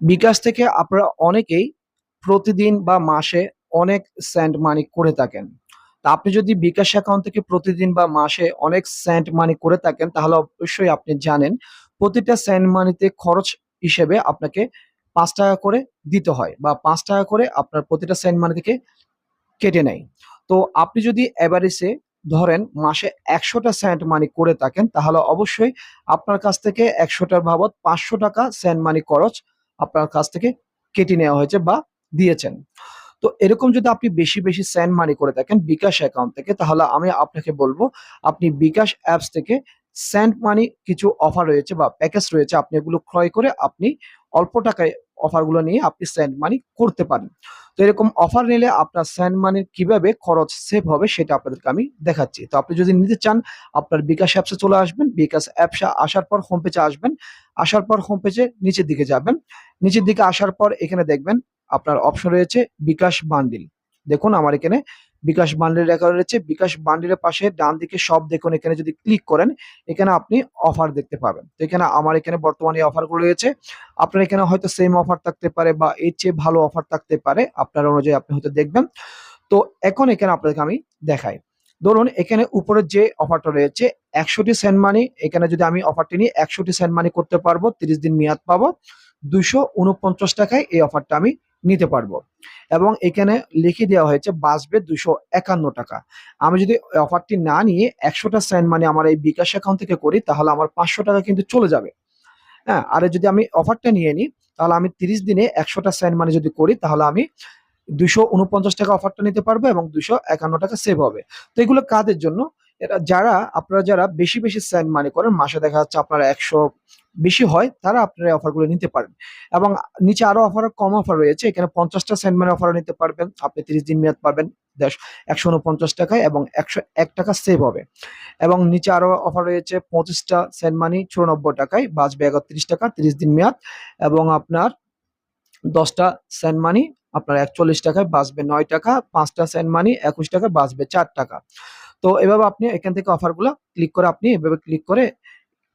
বিকাশ থেকে আপনারা অনেকেই প্রতিদিন বা মাসে অনেক সেন্ড মানি করে থাকেন। তা আপনি যদি বিকাশ অ্যাকাউন্ট থেকে প্রতিদিন বা মাসে অনেক সেন্ড মানি করে থাকেন, তাহলে অবশ্যই আপনি জানেন প্রতিটা সেন্ড মানিতে খরচ হিসেবে আপনাকে পাঁচ টাকা করে দিতে হয় বা পাঁচ টাকা করে আপনার প্রতিটা সেন্ড মানি থেকে কেটে নেয়। তো আপনি যদি এভারেজে ধরেন মাসে ১০০ টা সেন্ড মানি করে থাকেন, তাহলে অবশ্যই আপনার কাছ থেকে ১০০ টার বাবদ ৳৫০০ সেন্ড মানি খরচ আপনার কাছ থেকে কেটে নেওয়া হয়েছে বা দিয়েছেন। তো এরকম যদি আপনি বেশি, বেশি সেন্ড মানি করে থাকেন বিকাশ অ্যাকাউন্ট থেকে তাহলে আমি আপনাকে বলব আপনি বিকাশ অ্যাপস থেকে সেন্ড মানি কিছু অফার রয়েছে বা প্যাকেজ রয়েছে আপনি এগুলো ক্রয় করে আপনি অল্প টাকায় অফারগুলো নিয়ে আপনি সেন্ড মানি করতে পারেন। তো এরকম অফার নিলে আপনার স্যান্ড মানির কীভাবে খরচ সেভ হবে সেটা আপনাদেরকে আমি দেখাচ্ছি। তো আপনি যদি নিতে চান, আপনার বিকাশ অ্যাপসে চলে আসবেন। বিকাশ অ্যাপসে আসার পর হোম পেজে আসবেন। আসার পর হোম পেজে নিচের দিকে যাবেন। নিচের দিকে আসার পর এখানে দেখবেন আপনার অপশন রয়েছে বিকাশ বান্ডিল। দেখুন আমার এখানে বিকাশ বান্ডিল লেখা রয়েছে। বিকাশ বান্ডিলের পাশে ডান দিকে সব দেখুন এখানে যদি ক্লিক করেন, এখানে আপনি অফার দেখতে পাবেন। তো এখানে আমার এখানে বর্তমানে অফারগুলো রয়েছে। আপনার এখানে হয়তো সেম অফার থাকতে পারে বা এর চেয়ে ভালো অফার থাকতে পারে। আপনার অনুযায়ী আপনি হয়তো দেখবেন। তো এখন এখানে আপনাদেরকে আমি দেখাই। ধরুন, এখানে উপরের যে অফারটা রয়েছে ১০০ টি সেন্ড মানি এখানে যদি আমি অফারটি নিই ১০০ টি সেন্ড মানি করতে পারব। ৩০ দিন মেয়াদ পাবো। ৳২৪৯ এই অফারটা আমি নিতে পারব। এবং এখানে লিখে দেওয়া হয়েছে, বাঁচবে ৳২৫১ আমি যদি অফারটি না নিয়ে ১০০ টা মানে আমার এই বিকাশ অ্যাকাউন্ট থেকে করি, তাহলে আমার ৳৫০০ কিন্তু চলে যাবে। হ্যাঁ? আর যদি আমি অফারটা নিয়ে নিই, তাহলে আমি ৩০ দিনে ১০০ টা মানে যদি করি, তাহলে আমি ৳২৪৯ অফারটা নিতে পারব এবং ৳২৫১ সেভ হবে। তো এগুলো কাদের জন্য? এরা যারা আপনারা যারা বেশি, বেশি সেন্ড মানি করেন মাসে দেখা যাচ্ছে আপনার ১০০ বেশি হয় তারা আপনারা অফারগুলো নিতে পারেন। এবং নিচে আরও অফার কম অফার রয়েছে। এখানে ৫০ টা সেন্ড মানি অফারও নিতে পারবেন। আপনি ৩০ দিন মেয়াদ পাবেন দেশ ৳১৪৯ এবং ৳১০১ সেভ হবে। এবং নিচে আরও অফার রয়েছে ২৫ টা সেন্ড মানি ৳৯৪ বাঁচবে ৳৩১ ৩০ দিন মেয়াদ এবং আপনার ১০ টা সেন্ড মানি আপনার ৳৪১ বাঁচবে ৳৯ ৫ টা সেন্ড মানি ৳২১ বাঁচবে ৳৪ তো এভাবে আপনি এখান থেকে অফারগুলো ক্লিক করে আপনি এভাবে ক্লিক করে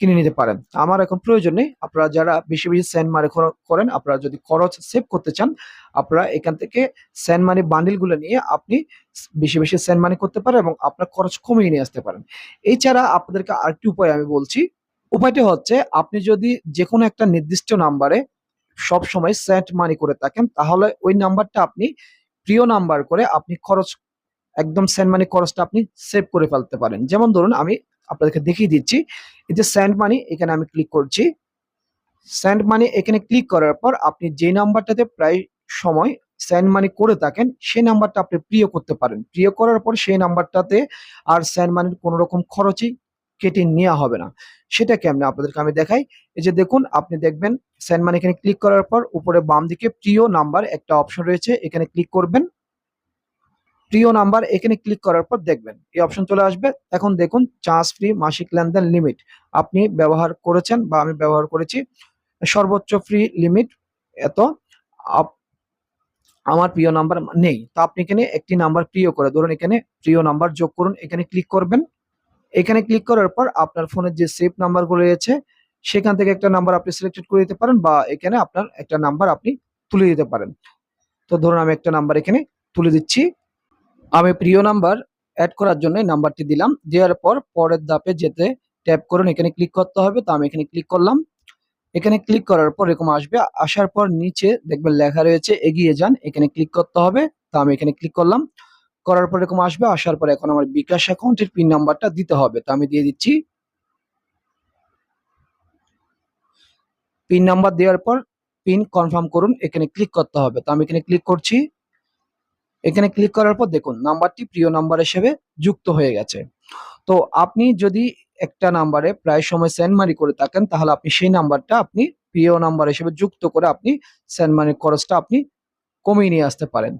কিনে নিতে পারেন। আমার এখন প্রয়োজন নেই। আপনারা যারা বেশি, বেশি সেন্ড মানি করেন আপনারা যদি খরচ সেভ করতে চান আপনারা এখান থেকে সেন্ড মানি বান্ডিলগুলো নিয়ে আপনি বেশি, বেশি সেন্ড মানি করতে পারেন এবং আপনার খরচ কমিয়ে নিয়ে আসতে পারেন। এছাড়া আপনাদেরকে আরেকটি উপায় আমি বলছি। উপায়টি হচ্ছে আপনি যদি যে কোনো একটা নির্দিষ্ট নাম্বারে সবসময় সেন্ড মানি করে থাকেন তাহলে ওই নাম্বারটা আপনি প্রিয় নাম্বার করে আপনি খরচ একদম সেন্ড মানি খরচটা আপনি সেভ করে ফেলতে পারেন। যেমন ধরুন, আমি আপনাদেরকে দেখিয়ে দিচ্ছি। এই যে সেন্ড মানি এখানে আমি ক্লিক করছি। সেন্ড মানি এখানে ক্লিক করার পর আপনি যে নাম্বারটাতে প্রায় সময় সেন্ড মানি করে থাকেন সেই নাম্বারটা আপনি প্রিয় করতে পারেন। প্রিয় করার পর সেই নাম্বারটাতে আর সেন্ড মানির কোন রকম খরচই কেটে নেওয়া হবে না। সেটা কেমনে আপনাদেরকে আমি দেখাই। এই যে দেখুন, আপনি দেখবেন সেন্ড মানি এখানে ক্লিক করার পর উপরে বাম দিকে প্রিয় নাম্বার একটা অপশন রয়েছে, এখানে ক্লিক করবেন। প্রিয় নাম্বার, এখানে ক্লিক করার পর দেখবেন, এই অপশন চলে আসবে। এখন দেখুন চার্জ ফ্রি মাসিক লেনদেন লিমিট আপনি ব্যবহার করেছেন বা আমি ব্যবহার করেছি। সর্বোচ্চ ফ্রি লিমিট এত আমার প্রিয় নাম্বার নেই। তো আপনি এখানে একটি নাম্বার প্রিয় করে ধরুন, এখানে প্রিয় নাম্বার যোগ করুন, এখানে ক্লিক করবেন। এখানে ক্লিক করার পর আপনার ফোনের যে সেভ নাম্বারগুলো রয়েছে, সেখান থেকে একটা নাম্বার আপনি সিলেক্টেড করে দিতে পারেন বা এখানে আপনার একটা নাম্বার আপনি তুলে দিতে পারেন। তো ধরুন, আমি একটা নাম্বার এখানে তুলে দিচ্ছি। আমি প্রিয় নাম্বার অ্যাড করার জন্য এই নাম্বারটি দিলাম। দেওয়ার পর পরের ধাপে যেতে ট্যাপ করুন এখানে ক্লিক করতে হবে। তো আমি এখানে ক্লিক করলাম। এখানে ক্লিক করার পর এরকম আসবে। আসার পর নিচে দেখবেন লেখা রয়েছে, এগিয়ে যান। এখানে ক্লিক করতে হবে। তো আমি এখানে ক্লিক করলাম। করার পর এরকম আসবে। আসার পর এখন আমার বিকাশ অ্যাকাউন্টের পিন নাম্বারটা দিতে হবে। তো আমি দিয়ে দিচ্ছি। পিন নাম্বার দেওয়ার পর পিন কনফার্ম করুন। এখানে ক্লিক করতে হবে। তো আমি এখানে ক্লিক করছি। এখানে ক্লিক করার পর দেখুন নাম্বারটি প্রিয় নাম্বার হিসেবে যুক্ত হয়ে গেছে। তো আপনি যদি একটা নাম্বারে প্রায় সময় সেন্ড করে থাকেন, তাহলে আপনি সেই নাম্বারটা আপনি প্রিয় নাম্বার হিসেবে যুক্ত করে আপনি সেন্ড খরচটা আপনি কমিয়ে নিয়ে আসতে পারেন।